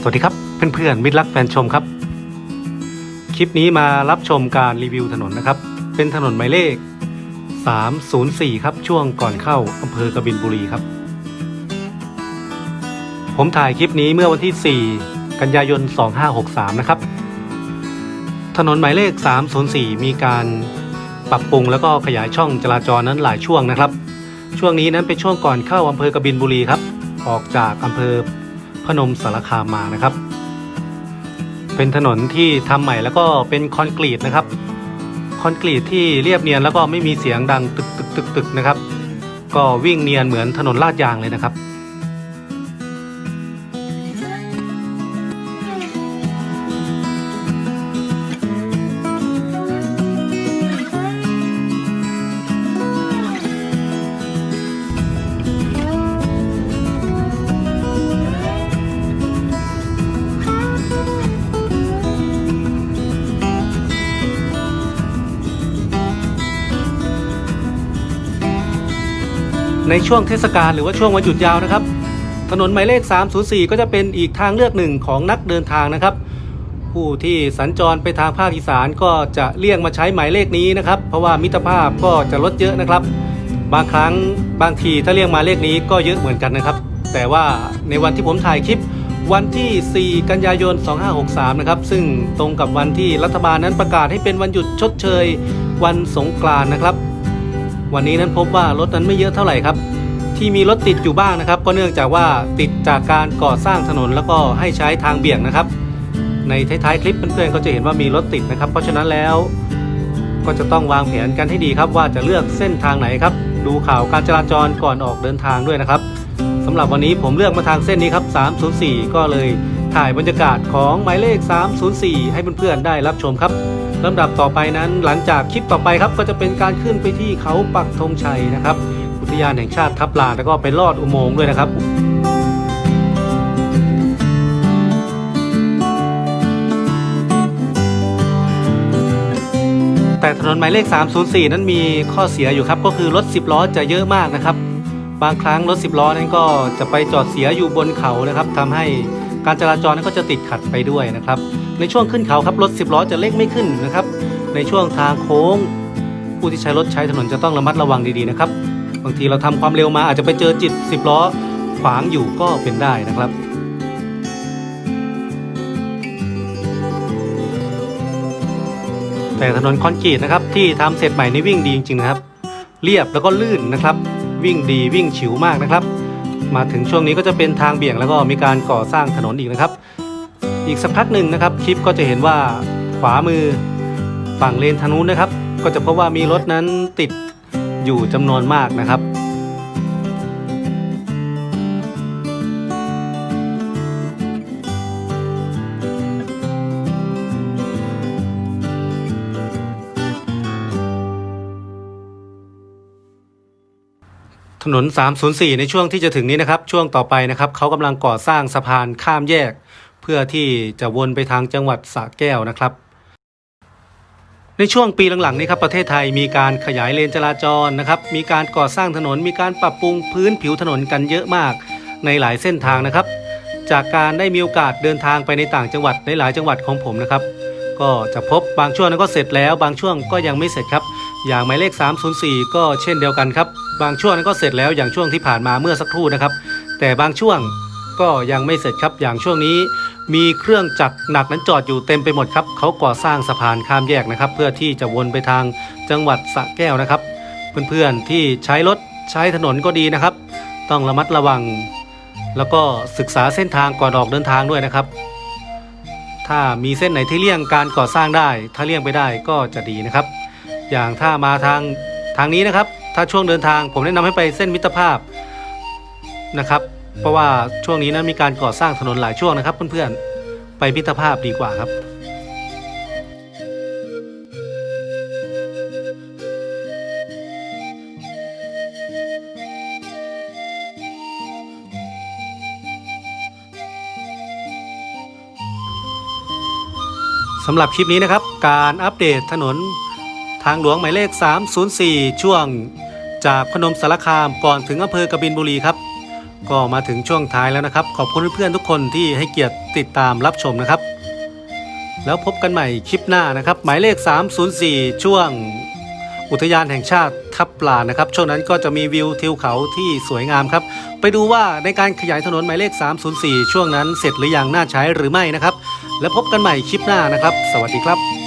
สวัสดีครับเพื่อนๆมิตรรักแฟนชมครับ คลิปนี้มารับชมการรีวิวถนนนะครับ เป็นถนนหมายเลข 304 ครับช่วงก่อนเข้าอำเภอกบินบุรีครับ ผมถ่ายคลิปนี้เมื่อวันที่ 4 กันยายน 2563 นะครับ ถนนหมายเลข 304 มีการปรับปรุงแล้วก็ขยายช่องจราจรนั้นหลายช่วงนะครับ ช่วงนี้นั้นเป็นช่วงก่อนเข้าอำเภอกบินบุรีครับ ออกจากอำเภอ พนมสารคามมานะครับ เป็นถนนที่ทำใหม่แล้วก็เป็นคอนกรีตนะครับ คอนกรีตที่เรียบเนียนแล้วก็ไม่มีเสียงดังตึกตึกตึกตึกนะครับ ก็วิ่งเนียนเหมือนถนนลาดยางเลยนะครับ ในช่วงเทศกาลหรือว่าช่วงวันหยุดยาวนะครับ ถนนหมายเลข 304 ก็จะเป็นอีกทางเลือกหนึ่งของนักเดินทางนะครับ ผู้ที่สัญจรไปทางภาคอีสานก็จะเลี่ยงมาใช้หมายเลขนี้นะครับ เพราะว่ามิตรภาพก็จะลดเยอะนะครับ บางครั้งบางทีถ้าเลี่ยงมาเลขนี้ก็เยอะเหมือนกันนะครับ แต่ว่าในวันที่ผมถ่ายคลิปวันที่ 4 กันยายน 2563 นะครับ ซึ่งตรงกับวันที่รัฐบาลนั้นประกาศให้เป็นวันหยุดชดเชย วันสงกรานต์นะครับ วันนี้นั้นพบว่ารถนั้นไม่เยอะเท่าไหร่ครับ ที่มีรถติดอยู่บ้างนะครับ ก็เนื่องจากว่าติดจากการก่อสร้างถนนแล้วก็ให้ใช้ทางเบี่ยงนะครับ ในท้ายๆคลิปเพื่อนๆก็จะเห็นว่ามีรถติดนะครับ เพราะฉะนั้นแล้ว ก็จะต้องวางแผนกันให้ดีครับ ว่าจะเลือกเส้นทางไหนครับ ดูข่าวการจราจรก่อนออกเดินทางด้วยนะครับสำหรับวันนี้ผมเลือกมาทางเส้นนี้ครับ 304 ก็เลยถ่ายบรรยากาศของหมายเลข 304 ให้เพื่อนๆได้รับชมครับ ลำดับต่อไปนั้นหลังจากคลิปต่อไปครับก็จะเป็นการขึ้นไปที่เขาปักธงชัยนะครับ อุทยานแห่งชาติทับลานแล้วก็ไปลอดอุโมงค์ด้วยนะครับแต่ถนนหมายเลข 304 นั้นมีข้อเสียอยู่ครับ ก็คือรถ 10 ล้อจะเยอะมากนะครับ บางครั้งรถ 10 ล้อนั้นก็จะไปจอดเสียอยู่บนเขานะครับทำให้ การจราจรนั้นก็จะติดขัดไปด้วยนะครับ ในช่วงขึ้นเขาครับรถ 10 ล้อจะเร่งไม่ขึ้นนะครับ ในช่วงทางโค้ง ผู้ที่ใช้รถใช้ถนนจะต้องระมัดระวังดีๆนะครับ บางทีเราทำความเร็วมาอาจจะไปเจอจิต 10 ล้อขวางอยู่ก็เป็นได้นะครับแต่ถนนคอนกรีตนะครับที่ทำเสร็จใหม่นี่วิ่งดีจริงๆนะครับ เรียบแล้วก็ลื่นนะครับ วิ่งดีวิ่งฉิวมากนะครับ มาถึงช่วงนี้ก็จะเป็นทางเบี่ยงแล้วก็มีการก่อสร้างถนนอีกนะครับ อีกสักพักหนึ่งนะครับคลิปก็จะเห็นว่าขวามือฝั่งเลนทางนู้นนะครับ ก็จะพบว่ามีรถนั้นติดอยู่จำนวนมากนะครับ นน 304 ในช่วงที่จะถึงนี้นะครับ ช่วงต่อไปนะครับเขากำลังก่อสร้างสะพานข้ามแยก เพื่อที่จะวนไปทางจังหวัดสระแก้วนะครับ ในช่วงปีหลังๆนี้ครับประเทศไทยมีการขยายเลนจราจรนะครับ มีการก่อสร้างถนน มีการปรับปรุงพื้นผิวถนนกันเยอะมากในหลายเส้นทางนะครับ จากการได้มีโอกาสเดินทางไปในต่างจังหวัดในหลายจังหวัดของผมนะครับ ก็จะพบบางช่วงนั้นก็เสร็จแล้ว บางช่วงก็ยังไม่เสร็จครับ อย่างหมายเลข 304 ก็เช่นเดียวกันครับ บางช่วงนั้นก็เสร็จแล้วอย่างช่วงที่ผ่านมาเมื่อสักครู่นะครับ แต่บางช่วงก็ยังไม่เสร็จครับอย่างช่วงนี้ มีเครื่องจักรหนักนั้นจอดอยู่เต็มไปหมดครับเขาก่อสร้างสะพานข้ามแยกนะครับ เพื่อที่จะวนไปทางจังหวัดสระแก้วนะครับ เพื่อนๆที่ใช้รถใช้ถนนก็ดีนะครับ ต้องระมัดระวัง แล้วก็ศึกษาเส้นทางก่อนออกเดินทางด้วยนะครับ ถ้ามีเส้นไหนที่เลี่ยงการก่อสร้างได้ ถ้าเลี่ยงไปได้ก็จะดีนะครับ อย่างถ้ามาทางทางนี้นะครับ ถ้าช่วงเดินทางผมแนะนำให้ไปเส้นมิตรภาพนะครับ เพราะว่าช่วงนี้นั้นมีการก่อสร้างถนนหลายช่วงนะครับเพื่อนๆ ไปมิตรภาพดีกว่าครับสำหรับคลิปนี้นะครับ การอัปเดตถนนทางหลวงหมายเลข 304 ช่วง จากพนมสารคามก่อนถึงอำเภอกบินบุรีครับ ก็มาถึงช่วงท้ายแล้วนะครับ ขอบคุณเพื่อนๆทุกคนที่ให้เกียรติติดตามรับชมนะครับ แล้วพบกันใหม่คลิปหน้านะครับ หมายเลข 304 ช่วงอุทยานแห่งชาติทับปลานะครับ ช่วงนั้นก็จะมีวิวทิวเขาที่สวยงามครับ ไปดูว่าในการขยายถนนหมายเลข 304 ช่วงนั้นเสร็จหรือยังน่าใช้หรือไม่นะครับ แล้วพบกันใหม่คลิปหน้านะครับ สวัสดีครับ